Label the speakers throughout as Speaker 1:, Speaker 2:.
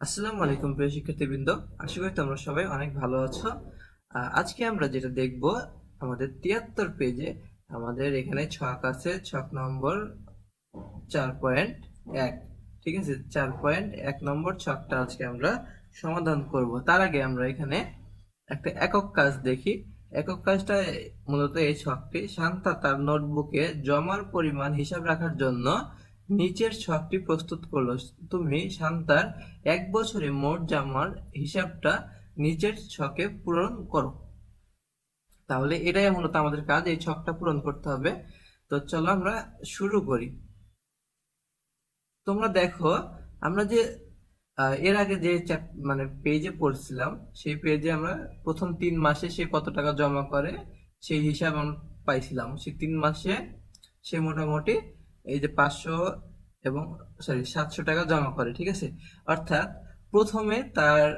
Speaker 1: আসসালামু আলাইকুম প্রিয় শিক্ষার্থীবৃন্দ। আশা করি তোমরা সবাই অনেক ভালো আছো। আজকে আমরা যেটা দেখব, আমাদের তিয়াত্তর পেজে আমাদের এখানে ছক আছে, ছক নম্বর চার পয়েন্ট এক। ঠিক আছে? চার পয়েন্ট এক নম্বর ছকটা আজকে আমরা সমাধান করব। তার আগে আমরা এখানে একটা একক কাজ দেখি। একক কাজটা মূলত এই ছকটি শান্তা তার নোটবুকে জমার পরিমাণ হিসাব রাখার জন্য নিচের ছকটি প্রস্তুত করল। তুমি শান্তার এক বছরে মোট জামার হিসাবটা নিচের ছকে পূরণ করো। তাহলে এটাই মূলত আমাদের কাজ, এই ছকটা পূরণ করতে হবে। তো চলো আমরা শুরু করি। তোমরা দেখো, আমরা যে এর আগে যে মানে পেজে পড়ছিলাম, সেই পেজে আমরা প্রথম তিন মাসে সে কত টাকা জমা করে, সেই হিসাব আমরা পাইছিলাম। সেই তিন মাসে সে মোটামুটি এই যে পাঁচশো এবং সরি সাতশো টাকা জমা করে, ঠিক আছে? অর্থাৎ প্রথমে তার,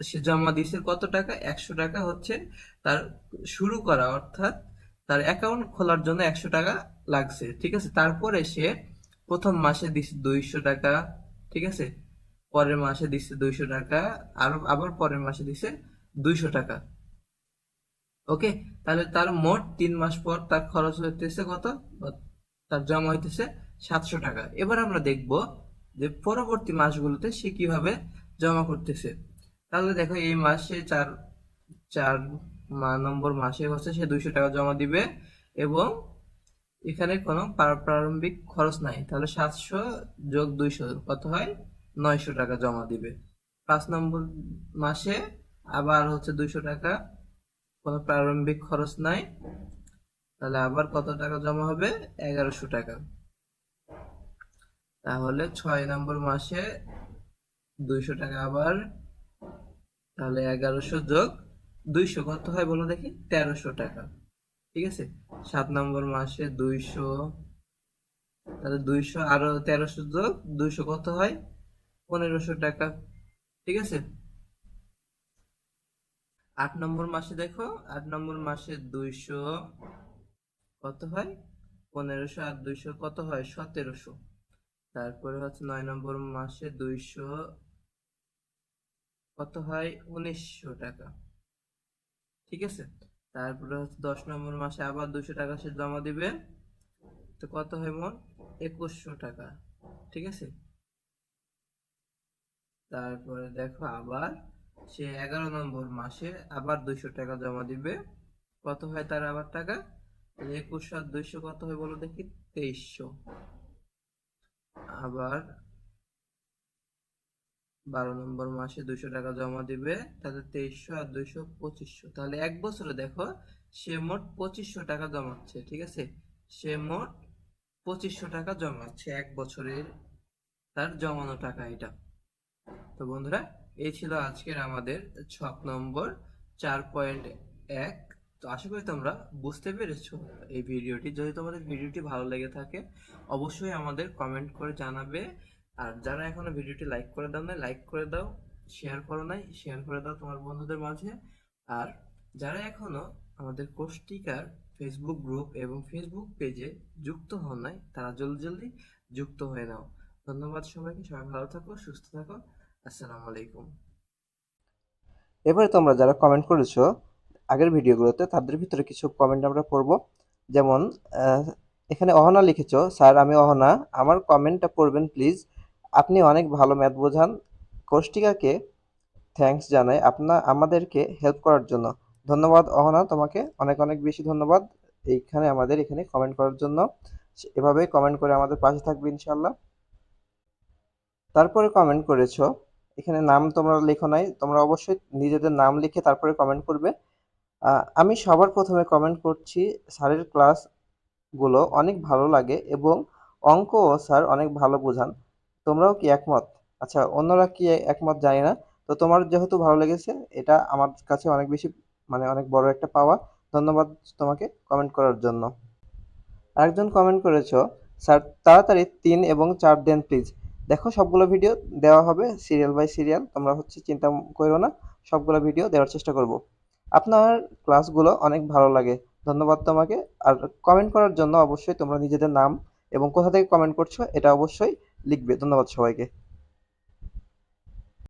Speaker 1: সে জমা দিয়েছে কত টাকা? একশো টাকা হচ্ছে তার শুরু করা, অর্থাৎ তার অ্যাকাউন্ট খোলার জন্য একশো টাকা লাগছে, ঠিক আছে? তারপরে সে প্রথম মাসে দিছে দুইশো টাকা, ঠিক আছে? পরের মাসে দিছে দুইশো টাকা, আর, আবার পরের মাসে দিছে দুইশো টাকা। ওকে? তাহলে তার মোট তিন মাস পর তার খরচ হইতেছে কত? তার জমা হইতেছে সাতশো টাকা। এবার আমরা দেখব যে পরবর্তী মাসগুলোতে সে কীভাবে জমা করতেছে। তাহলে দেখো এই মাসে চার চার নম্বর মাসে হচ্ছে সে দুইশো টাকা জমা দিবে এবং এখানে কোনো প্রারম্ভিক খরচ নাই। তাহলে সাতশো যোগ দুইশো কত হয়? নয়শো টাকা জমা দিবে। পাঁচ নম্বর মাসে আবার হচ্ছে দুইশো টাকা কোনো প্রারম্ভিক খরচ নাই। তাহলে আবার কত টাকা জমা হবে? এগারোশো টাকা। তাহলে ছয় নম্বর মাসে দুইশো টাকা আবার, তাহলে এগারোশো যোগ দুইশো, কত হয় বলো দেখি? তেরোশো টাকা। ঠিক আছে? সাত নম্বর মাসে দুইশো, তাহলে দুইশো আরও তেরোশো যোগ দুইশো কত হয়? পনেরোশো টাকা। ঠিক আছে? আট নম্বর মাসে দেখো, আট নম্বর মাসে দুইশো কত হয়? পনেরোশো আর দুইশো কত হয়? সতেরোশো। তারপরে হচ্ছে নয় নম্বর মাসে দুইশো কত হয়? উনিশশো টাকা। ঠিক আছে? তারপরে হচ্ছে দশ নম্বর মাসে আবার দুশো টাকা সে জমা দিবে। তো কত হয় মোট? একুশশো টাকা। ঠিক আছে? তারপরে দেখো আবার সে এগারো নম্বর মাসে আবার দুইশো টাকা জমা দিবে। কত হয় তার আবার টাকা? একুশশো আর দুইশো কত হয় বলো দেখি? তেইশশো। আবার বারো নম্বর মাসে দুইশো টাকা জমা দিবে, তাহলে তেইশশো আর দুইশো পঁচিশশো। তাহলে এক বছরে দেখো, সে মোট পঁচিশশো টাকা জমাচ্ছে, ঠিক আছে? সে মোট পঁচিশশো টাকা জমাচ্ছে এক বছরের তার জমানো টাকা এটা। তো বন্ধুরা, এই ছিল আজকের আমাদের ছক নম্বর, চার পয়েন্ট এক তো আশা করি তোমরা বুঝতে পেরেছ এই ভিডিওটি। যদি তোমাদের ভিডিওটি ভালো লেগে থাকে, অবশ্যই আমাদের কমেন্ট করে জানাবে। আর যারা এখনও ভিডিওটি লাইক করে দাও না লাইক করে দাও শেয়ার করো নাই শেয়ার করে দাও তোমার বন্ধুদের মাঝে। আর যারা এখনও আমাদের কোষ্টিকার ফেসবুক গ্রুপ এবং ফেসবুক পেজে যুক্ত হন নাই, তারা জলদি জলদি যুক্ত হয়ে নাও। ধন্যবাদ সবাইকে, সবাই ভালো থাকো, সুস্থ থাকো। আসসালামু আলাইকুম।
Speaker 2: এবারে তোমরা যারা কমেন্ট করেছ আগের ভিডিওগুলোতে তাদের ভিতরে কিছু কমেন্ট আমরা পড়ব। যেমন এখানে অহনা লিখেছ, স্যার, আমি অহনা। আমার কমেন্টটা পড়বেন প্লিজ আপনি অনেক ভালো ম্যাথ বোঝান। কোষ্টিকাকে থ্যাঙ্কস জানাই। আপনা, আমাদেরকে হেল্প করার জন্য। ধন্যবাদ, অহনা। তোমাকে অনেক অনেক বেশি ধন্যবাদ এইখানে, আমাদের এখানে কমেন্ট করার জন্য। এভাবে কমেন্ট করে আমাদের পাশে থাকবে ইনশাল্লাহ তারপরে কমেন্ট করেছ, এখানে নাম তোমরা লেখো নাই। তোমরা অবশ্যই নিজেদের নাম লিখে তারপরে কমেন্ট করবে। আমি সবার প্রথমে কমেন্ট করছি, স্যারের ক্লাসগুলো অনেক ভালো লাগে এবং অঙ্কও স্যার অনেক ভালো বোঝান। তোমরাও কি একমত? আচ্ছা অন্যরা কি একমত জানি না। তো তোমার যেহেতু ভালো লেগেছে, এটা আমার কাছে অনেক বেশি মানে অনেক বড় একটা পাওয়া। ধন্যবাদ তোমাকে কমেন্ট করার জন্য। আরেকজন কমেন্ট করেছ, স্যার, তাড়াতাড়ি তিন এবং চার দেন প্লিজ দেখো, সবগুলো ভিডিও দেওয়া হবে সিরিয়াল বাই সিরিয়াল তোমরা হচ্ছে চিন্তা করো না, সবগুলো ভিডিও দেওয়ার চেষ্টা করব। আপনার ক্লাসগুলো অনেক ভালো লাগে। ধন্যবাদ তোমাকে। আর কমেন্ট করার জন্য অবশ্যই তোমরা নিজেদের নাম এবং কোথা থেকে কমেন্ট করছ, এটা অবশ্যই লিখবে। ধন্যবাদ সবাইকে।